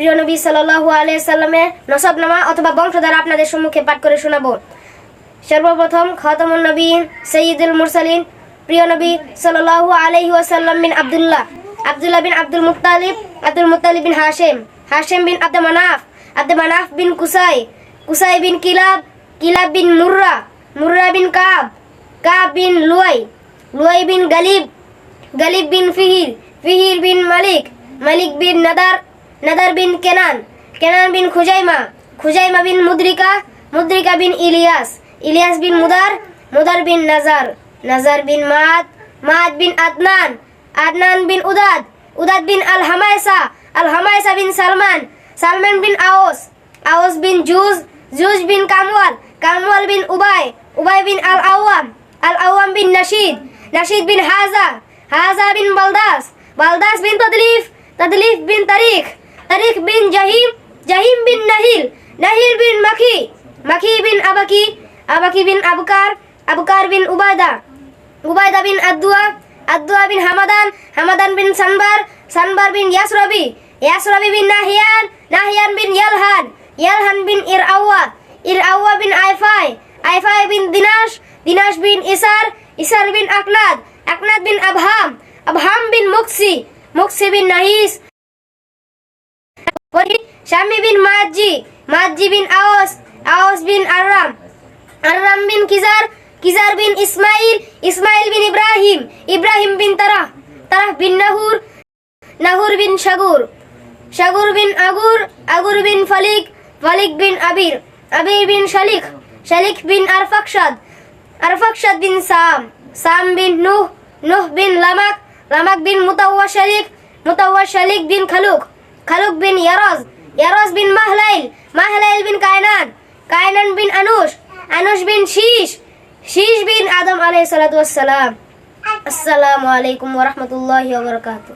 প্রিয় নবী সাল্লাল্লাহু আলাইহি সাল্লামের নসবনামা অথবা বংশধারা আপনাদের সম্মুখে পাঠ করে শোনাবো। সর্বপ্রথম খাতামুন নবীন সৈয়দুল মুরসালিন, প্রিয় নবী সাল্লাল্লাহু আলাইহি ওয়াসাল্লাম বিন আব্দুল্লাহ আব্দুল্লাহ বিন আব্দুল মুত্তালিব আব্দুল মুত্তালিব বিন হাশেম হাশেম বিন আব্দ মানাফ আব্দ মানাফ বিন Qusai Qusai bin Kilab Kilab বিন মুররা মুররা বিন কাব কাব বিন লুয়াই লুয়াই বিন গালিব গালিব বিন ফিহির ফিহির বিন মালিক মালিক বিন নাদার নাদার বিন কেনান। কেনান বিন খুজাইমা। খুজাইমা বিন মুদ্রিকা। মুদ্রিকা বিন ইলিয়াস। ইলিয়াস বিন মুদার। মুদার বিন নাজার। নাজার বিন মাদ। মাদ বিন আদনান। আদনান বিন উদাদ। উদাদ বিন আল হামায়সা আল হামায়সা বিন সালমান। সালমান বিন আওস। আওস বিন জুজ। জুজ বিন কামওয়াল। কামওয়াল বিন উবাই। উবাই বিন আল আওয়াম আল আওয়াম বিন নাশিদ। নাশিদ বিন হাজা। হাজা বিন বালদাস। বালদাস বিন তদলিফ। তদলিফ বিন তারিখ। तरीक बिन जहीम जहीम बिन नहिल नहिल बिन मखी मखी बिन अबकी अबकी बिन अबकार अबकार बिन उबादा उबादा बिन अद्दुआ अद्दुआ बिन हमदान हमदान बिन सनबर सनबर बिन यसरबी यसरबी बिन नाहियान नाहियान बिन यलहान यलहान बिन इरआवा इरआवा बिन आयफाय आयफाय बिन दिनाश दिनाश बिन इसार इसार बिन अकनाद अकनाद बिन अबहाम अबहाम बिन मुक्सी मुक्सी बिन नहीस নাহিস বিন মাজি মাজি বিন আওস আওস বিন আররাম। আররাম বিন কিজার কিজার বিন ইসমাইল ইসমাইল বিন ইব্রাহিম ইব্রাহিম বিন তারাহ বিন নাহুর নাহুর বিন সাগুর। সাগুর বিন আগুর আগুর বিন ফালিক ফালিক বিন আবির আবির বিন শালিক শালিক বিন আরফাকশাদ আরফাকশাদ বিন সাম সাম বিন নুহ নুহ বিন লামাক লামাক বিন মুতাওয়া শালিক মুতাওয়া শালিক বিন খালুক। خلق بن يرز يرز بن مهليل. مهليل بن كاينان كاينان بن أنوش. أنوش بن شيش. شيش بن آدم عليه الصلاة والسلام. السلام عليكم ورحمة الله وبركاته.